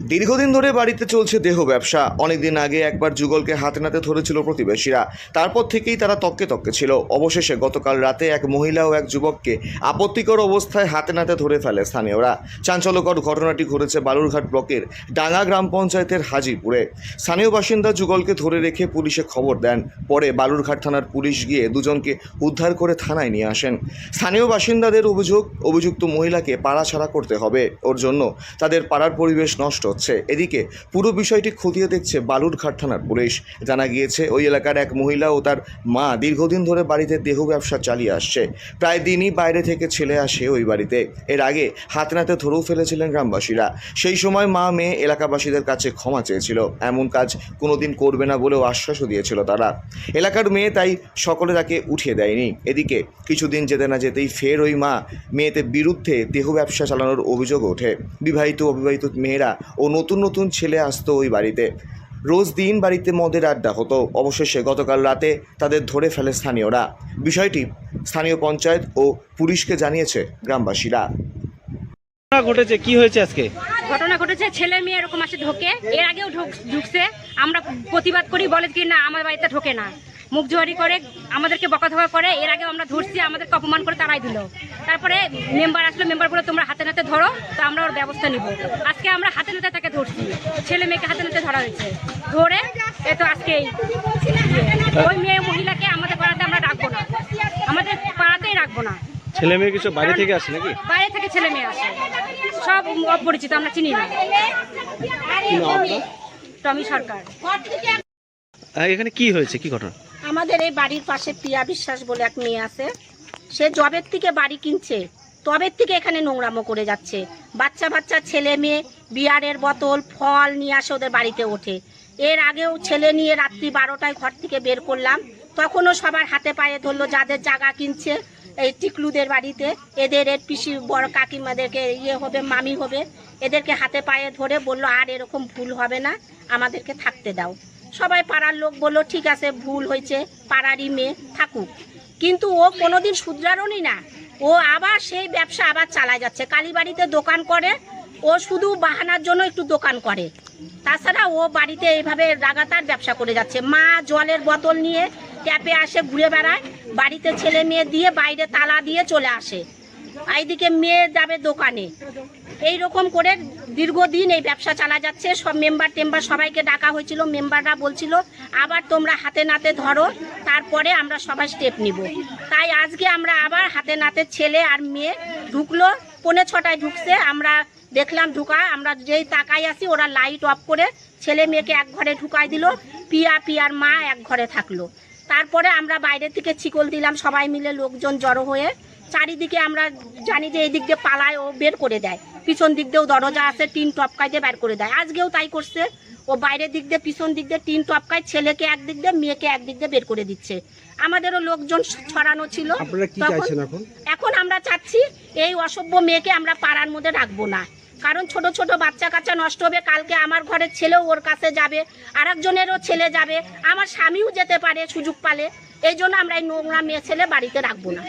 দীর্ঘদিন ধরে বাড়িতে চলছে দেহ ব্যবসা। অনেকদিন আগে একবার যুগলকে হাতে নাতে ধরেছিল প্রতিবেশীরা। তারপর থেকেই তারা তককে তককে ছিল। অবশেষে গতকাল রাতে এক মহিলা ও এক যুবককে আপত্তিকর অবস্থায় হাতে নাতে ধরে ফেলে স্থানীয়রা। চাঞ্চল্যকর ঘটনাটি ঘটেছে বালুরঘাট ব্লকের ডাঙ্গা গ্রাম পঞ্চায়েতের হাজিরপুরে। স্থানীয় বাসিন্দা যুগলকে ধরে রেখে পুলিশে খবর দেন। পরে বালুরঘাট থানার পুলিশ গিয়ে দুজনকে উদ্ধার করে থানায় নিয়ে আসেন। স্থানীয় বাসিন্দাদের অভিযোগ, অভিযুক্ত মহিলাকে পাড়া ছাড়া করতে হবে। ওর জন্য তাদের পাড়ার পরিবেশ নষ্ট হচ্ছে এদিকে পুরো বিষয়টি খতিয়ে দেখছে বালুরঘাট থানার পুলিশ। জানা গিয়েছে, ওই এলাকার এক মহিলা ও তার মা দীর্ঘদিন ধরে বাড়িতে দেহ ব্যবসা চালিয়ে আসছে। প্রায় দিনই বাইরে থেকে ছেলে আসে ওই বাড়িতে। এর আগে হাতে নাতে ধরেও ফেলেছিলেন গ্রামবাসীরা। সেই সময় মা, মেয়ে এলাকাবাসীদের কাছে ক্ষমা চেয়েছিল। এমন কাজ কোনোদিন করবে না বলেও আশ্বাসও দিয়েছিল তারা। এলাকার মেয়ে তাই সকলে তাকে উঠিয়ে দেয়নি। এদিকে কিছুদিন যেতে না যেতেই ফের ওই মা মেয়েদের বিরুদ্ধে দেহ ব্যবসা চালানোর অভিযোগ ওঠে। বিবাহিত অবিবাহিত মেয়েরা ও নতুন নতুন ছেলে আসতো ওই বাড়িতে। রোজ দিন বাড়িতে মদের আড্ডা হতো। অবশেষে গতকাল রাতে তাদের ধরে ফেলে স্থানীয়রা। বিষয়টি স্থানীয় পঞ্চায়েত ও পুলিশকে জানিয়েছে গ্রামবাসীরা। ঘটনা ঘটেছে কি হয়েছে আজকে? ঘটনা ঘটেছে ছেলে মেয়ে এরকম আসে ঢোকে। এর আগেও ঢুকছে। আমরা প্রতিবাদ করি বলে কি না আমার বাড়িতে ঢোকে না। মুখ জোয়ারি করে আমাদেরকে বকাধকা করে এর আগেও আমরা ধরছি আমাদেরকে অপমান করে তারাই দিল। তারপরে মেম্বার আসলো মেম্বারগুলো তোমরা হাতে নাতে ধরো তো আমরা ওর ব্যবস্থা নিব। আজকে আমরা হাতে নাতে তাকে ধরছি ছেলে মেয়েকে হাতে নাতে ধরা হয়েছে। ধরে এ তো আজকে এই ইয়ে। ওই মেয়ে মহিলাকে আমাদের পাড়াতে আমরা রাখব না। আমাদের পাড়াতেই রাখব না। ছেলে মেয়ে কিছু বাইরে থেকে আসে নাকি? বাইরে থেকে ছেলে মেয়ে আসে। সব অপরিচিত আমরা চিনি না। টমি সরকার। এখানে কি হয়েছে? কি ঘটনা? আমাদের এই বাড়ির পাশে প্রিয়া বিশ্বাস বলে এক মেয়ে আছে। সে জবের থেকে বাড়ি কিনছে। তবের থেকে এখানে নোংরামো করে যাচ্ছে। বাচ্চা বাচ্চা ছেলে মেয়ে, বিয়ারের বোতল, ফল নিয়ে আসে ওদের বাড়িতে ওঠে। এর আগেও ছেলে নিয়ে রাত্রি বারোটায় ঘর থেকে বের করলাম। তখনও সবার হাতে পায়ে ধরলো যাদের জায়গা কিনছে এই টিকলুদের বাড়িতে। এদের এর পিসি বড় কাকিমাদেরকে ইয়ে হবে, মামি হবে। এদেরকে হাতে পায়ে ধরে বলল, আর এরকম ভুল হবে না। আমাদেরকে থাকতে দাও। সবাই পাড়ার লোক বলল, ঠিক আছে, ভুল হয়েছে, পাড়ারই মেয়ে থাকুক। কিন্তু ও কোনোদিন শুধরারোনি না। ও আবার সেই ব্যবসা আবার চালায় যাচ্ছে। কালীবাড়িতে দোকান করে, ও শুধু বাহানার জন্য একটু দোকান করে। তাছাড়া ও বাড়িতে এইভাবে লাগাতার ব্যবসা করে যাচ্ছে। মা জলের বোতল নিয়ে ট্যাপে আসে, ঘুরে বেড়ায়, বাড়িতে ছেলে মেয়ে দিয়ে বাইরে তালা দিয়ে চলে আসে। এইদিকে মেয়ে যাবে দোকানে। এই রকম করে দীর্ঘদিন এই ব্যবসা চালা যাচ্ছে। সব মেম্বার টেম্বার সবাইকে ডাকা হয়েছিল মেম্বাররা বলছিল, আবার তোমরা হাতে নাতে ধরো, তারপরে আমরা সবাই স্টেপ নিব। তাই আজকে আমরা আবার হাতে নাতে ছেলে আর মেয়ে ঢুকলো। পৌনে ছটায় ঢুকছে, আমরা দেখলাম ঢুকা, আমরা যেই তাকাই আসি ওরা লাইট অফ করে ছেলে মেয়েকে এক ঘরে ঢুকাই দিল, পিয়া, পিয়ার মা এক ঘরে থাকল। তারপরে আমরা বাইরে থেকে চিকল দিলাম, সবাই মিলে লোকজন জড়ো হয়ে চারিদিকে আমরা জানি যে এই দিক দিয়ে পালায় ও বের করে দেয়। পিছন দিক দিয়েও দরজা আছে টিন টপকায় দিয়ে বের করে দেয়। আজকেও তাই করছে। ও বাইরের দিক দিয়ে পিছন দিক দিয়ে টিন টপকায় ছেলেকে একদিক দিয়ে মেয়েকে একদিক দিয়ে বের করে দিচ্ছে। আমাদেরও লোকজন ছড়ানো ছিল। এখন? আমরা চাচ্ছি এই অসভ্য মেয়েকে আমরা পাড়ার মধ্যে রাখব না। কারণ ছোট ছোট বাচ্চা কাচ্চা নষ্ট হবে কালকে আমার ঘরের ছেলেও ওর কাছে যাবে আর একজনেরও ছেলে যাবে আমার স্বামীও যেতে পারে সুযোগ পালে এই জন্য আমরা এই নোংরা মেয়ে ছেলে বাড়িতে রাখব না।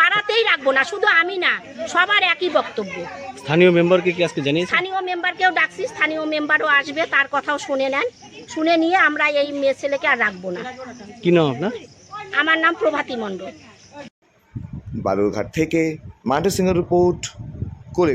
পাড়াতেই রাখব না শুধু আমি না সবার একই বক্তব্য। স্থানীয় মেম্বারকে কি আজকে জানিয়ে স্থানীয় মেম্বারকেও ডাকছি স্থানীয় মেম্বারও আসবে তার কথাও শুনে নেন। শুনে নিয়ে আমরা এই মেয়ে ছেলেকে আর রাখব না। কি নাম আপনার? আমার নাম প্রভাতী মণ্ডল। বালুরঘাট থেকে মান্টু সিংহ রিপোর্ট করে